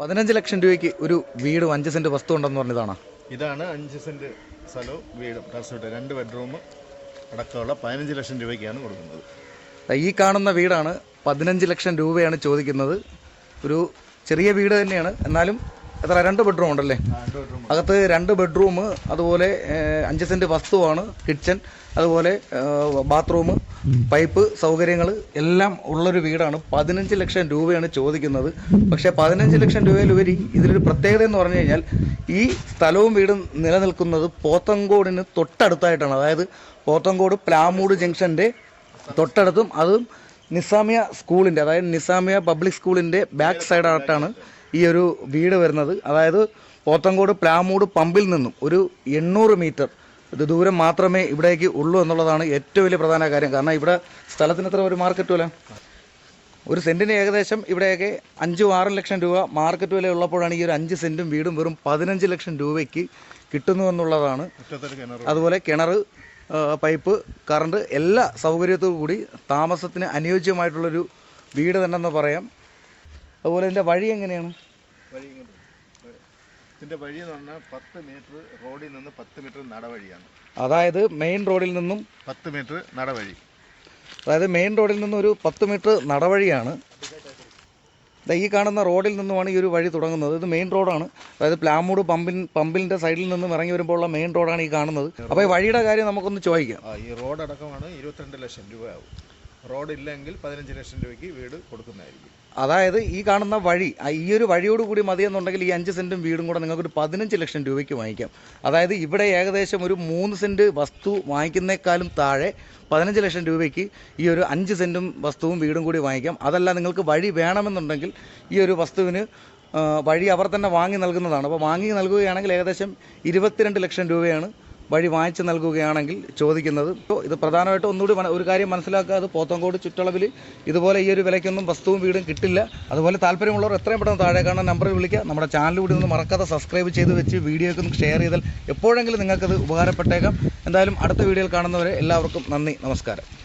പതിനഞ്ച് ലക്ഷം രൂപയ്ക്ക് ഒരു വീടും അഞ്ച് സെന്റ് വസ്തു ഉണ്ടെന്ന് പറഞ്ഞതാണ്. ഇതാണ് അഞ്ച് സെന്റ് സ്ഥലവും വീടും. ടെറസോട്ട് രണ്ട് ബെഡ്റൂം അടക്കമുള്ള പതിനഞ്ച് ലക്ഷം രൂപയ്ക്കാണ് കൊടുക്കുന്നത്. ഈ കാണുന്ന വീടാണ് പതിനഞ്ച് ലക്ഷം രൂപയാണ് ചോദിക്കുന്നത്. ഒരു ചെറിയ വീട് തന്നെയാണ്. എന്നാലും എത്ര രണ്ട് ബെഡ്റൂം ഉണ്ടല്ലേ? അകത്ത് രണ്ട് ബെഡ്റൂം അതുപോലെ അഞ്ച് സെന്റ് വസ്തുവാണ് കിച്ചൺ അതുപോലെ ബാത്റൂം പൈപ്പ് സൗകര്യങ്ങൾ എല്ലാം ഉള്ളൊരു വീടാണ്. പതിനഞ്ച് ലക്ഷം രൂപയാണ് ചോദിക്കുന്നത്. പക്ഷേ പതിനഞ്ച് ലക്ഷം രൂപയിലുപരി ഇതിലൊരു പ്രത്യേകത എന്ന് പറഞ്ഞു കഴിഞ്ഞാൽ ഈ സ്ഥലവും വീടും നിലനിൽക്കുന്നത് പോത്തങ്കോടിന് തൊട്ടടുത്തായിട്ടാണ്. അതായത് പോത്തങ്കോട് പ്ലാമൂട് ജംഗ്ഷന്റെ തൊട്ടടുത്തും അതും നിസാമിയ സ്കൂളിന്റെ അതായത് നിസാമിയ പബ്ലിക് സ്കൂളിന്റെ ബാക്ക് സൈഡായിട്ടാണ് ഈ ഒരു വീട് വരുന്നത് അതായത് പോത്തങ്കോട് പ്ലാമൂട് പമ്പിൽ നിന്നും ഒരു എണ്ണൂറ് മീറ്റർ ഇത് ദൂരം മാത്രമേ ഇവിടേക്ക് ഉള്ളൂ എന്നുള്ളതാണ് ഏറ്റവും വലിയ പ്രധാന കാര്യം. കാരണം ഇവിടെ സ്ഥലത്തിന് എത്ര ഒരു മാർക്കറ്റ് വില? ഒരു സെന്റിന് ഏകദേശം ഇവിടെയൊക്കെ അഞ്ചും ആറും ലക്ഷം രൂപ മാർക്കറ്റ് വില ഉള്ളപ്പോഴാണ് ഈ ഒരു അഞ്ച് സെന്റും വീടും വെറും പതിനഞ്ച് ലക്ഷം രൂപയ്ക്ക് കിട്ടുന്നു എന്നുള്ളതാണ്. അതുപോലെ കിണർ പൈപ്പ് കറണ്ട് എല്ലാ സൗകര്യത്തോടു കൂടി താമസത്തിന് അനുയോജ്യമായിട്ടുള്ളൊരു വീട് തന്നെന്ന് പറയാം. അതുപോലെ ഇതിന്റെ വഴി എങ്ങനെയാണ്? വഴി ഇതിന്റെ വഴി എന്ന് പറഞ്ഞാൽ പത്ത് മീറ്റർ റോഡിൽ നിന്ന് പത്ത് മീറ്റർ നടവഴിയാണ്. അതായത് മെയിൻ റോഡിൽ നിന്നും പത്ത് മീറ്റർ നടവഴി. അതായത് മെയിൻ റോഡിൽ നിന്നും ഒരു പത്ത് മീറ്റർ നടവഴിയാണ്. ഈ കാണുന്ന റോഡിൽ നിന്നുമാണ് ഈ ഒരു വഴി തുടങ്ങുന്നത്. ഇത് മെയിൻ റോഡാണ്. അതായത് പ്ലാമൂട് പമ്പിൻ പമ്പിന്റെ സൈഡിൽ നിന്നും ഇറങ്ങി വരുമ്പോൾ ഉള്ള മെയിൻ റോഡാണ് ഈ കാണുന്നത്. അപ്പോൾ ഈ വഴിയുടെ കാര്യം നമുക്കൊന്ന് ചോദിക്കാം. ഈ റോഡ് അടക്കമാണ് ഇരുപത്തിരണ്ട് ലക്ഷം രൂപയാവും. റോഡ് ഇല്ലെങ്കിൽ പതിനഞ്ച് ലക്ഷം രൂപയ്ക്ക് വീട് കൊടുക്കുന്നതായിരിക്കും. അതായത് ഈ കാണുന്ന വഴി ഈ ഒരു വഴിയോട് കൂടി മതിയെന്നുണ്ടെങ്കിൽ ഈ അഞ്ച് സെന്റും വീടും കൂടെ നിങ്ങൾക്കൊരു പതിനഞ്ച് ലക്ഷം രൂപയ്ക്ക് വാങ്ങിക്കാം. അതായത് ഇവിടെ ഏകദേശം ഒരു മൂന്ന് സെന്റ് വസ്തു വാങ്ങിക്കുന്നേക്കാളും താഴെ പതിനഞ്ച് ലക്ഷം രൂപയ്ക്ക് ഈ ഒരു അഞ്ച് സെന്റും വസ്തുവും വീടും കൂടി വാങ്ങിക്കാം. അതല്ല നിങ്ങൾക്ക് വഴി വേണമെന്നുണ്ടെങ്കിൽ ഈ ഒരു വസ്തുവിന് വഴി അവർ തന്നെ വാങ്ങി നൽകുന്നതാണ്. അപ്പോൾ വാങ്ങി നൽകുകയാണെങ്കിൽ ഏകദേശം ഇരുപത്തിരണ്ട് ലക്ഷം രൂപയാണ് വഴി വായിച്ചു നൽകുകയാണെങ്കിൽ ചോദിക്കുന്നത്. ഇത് പ്രധാനമായിട്ടും ഒന്നുകൂടി ഒരു കാര്യം മനസ്സിലാക്കുക. അത് പോത്തങ്കോട് ചുറ്റളവിൽ ഇതുപോലെ ഈ ഒരു വിലയ്ക്കൊന്നും വസ്തുവും വീടും കിട്ടില്ല. അതുപോലെ താല്പര്യമുള്ളവർ എത്രയും പെട്ടെന്ന് താഴെ കാണുന്ന നമ്പറിൽ വിളിക്കുക. നമ്മുടെ ചാനൽ കൂടി ഒന്ന് മറക്കാതെ സബ്സ്ക്രൈബ് ചെയ്ത് വെച്ച് വീഡിയോ ഒക്കെ ഒന്ന് ഷെയർ ചെയ്താൽ എപ്പോഴെങ്കിലും നിങ്ങൾക്കത് ഉപകാരപ്പെട്ടേക്കാം. എന്തായാലും അടുത്ത വീഡിയോയിൽ കാണുന്നവരെ എല്ലാവർക്കും നന്ദി. നമസ്കാരം.